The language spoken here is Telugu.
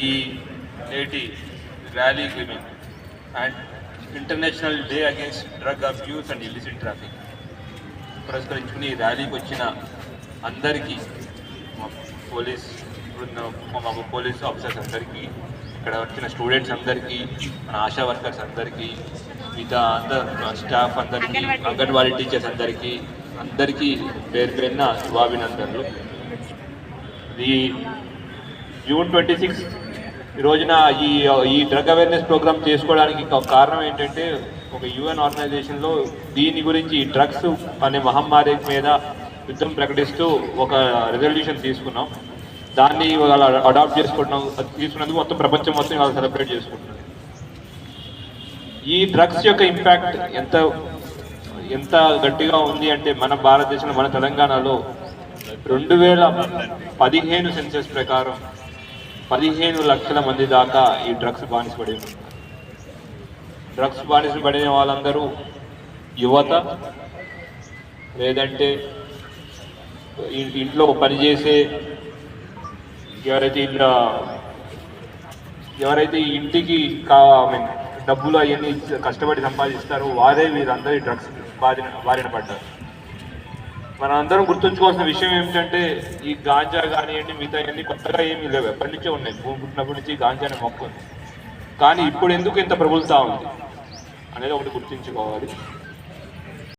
ఈ నేటి rally giving and international day against drug abuse and illicit traffic పురస్కరించుకుని ఈ ర్యాలీకి వచ్చిన అందరికీ మా పోలీస్ బృందం మా పోలీస్ ఆఫీసర్స్ అందరికీ ఇక్కడ వచ్చిన స్టూడెంట్స్ అందరికీ మన ఆశా వర్కర్స్ అందరికీ మిగతా అందరు స్టాఫ్ అందరికీ అంగన్వాడీ టీచర్స్ అందరికీ అందరికీ పేరు పేరున శుభాభినందనలు. ఈ జూన్ ట్వంటీ సిక్స్ ఈ రోజున ఈ ఈ డ్రగ్ అవేర్నెస్ ప్రోగ్రామ్ చేసుకోవడానికి ఒక కారణం ఏంటంటే ఒక యుఎన్ ఆర్గనైజేషన్లో దీని గురించి ఈ డ్రగ్స్ అనే మహమ్మారి మీద యుద్ధం ప్రకటిస్తూ ఒక రెజల్యూషన్ తీసుకున్నాం. దాన్ని ఇవాళ అడాప్ట్ చేసుకుంటున్నాం. అది తీసుకున్నందుకు మొత్తం ప్రపంచం మొత్తం ఇవాళ సెలబ్రేట్ చేసుకుంటున్నాం ఈ డ్రగ్స్ యొక్క ఇంపాక్ట్ ఎంత ఎంత గట్టిగా ఉంది అంటే మన భారతదేశంలో మన తెలంగాణలో రెండు వేల పదిహేను సెన్సెస్ ప్రకారం పదిహేను లక్షల మంది దాకా ఈ డ్రగ్స్ బానిసపడి డ్రగ్స్ బానిసపడిన వాళ్ళందరూ యువత లేదంటే ఇంట్లో పనిచేసే ఎవరైతే ఇలా ఎవరైతే ఇంటికి కా డబ్బులు అవన్నీ కష్టపడి సంపాదిస్తారో వారే వీరందరూ డ్రగ్స్ బారిన బారిన పడ్డారు. మనం అందరం గుర్తుంచుకోవాల్సిన విషయం ఏమిటంటే ఈ గాంజా కానివ్వండి మిగతా అన్ని కొత్తగా ఏమీ లేవు. ఎప్పటి నుంచే ఉన్నాయి. భూమి పుట్టినప్పటి నుంచి గాంజా అనే మొక్క ఉంది కానీ ఇప్పుడు ఎందుకు ఇంత ప్రబులుతా ఉంది? అనేది ఒకటి గుర్తుంచుకోవాలి.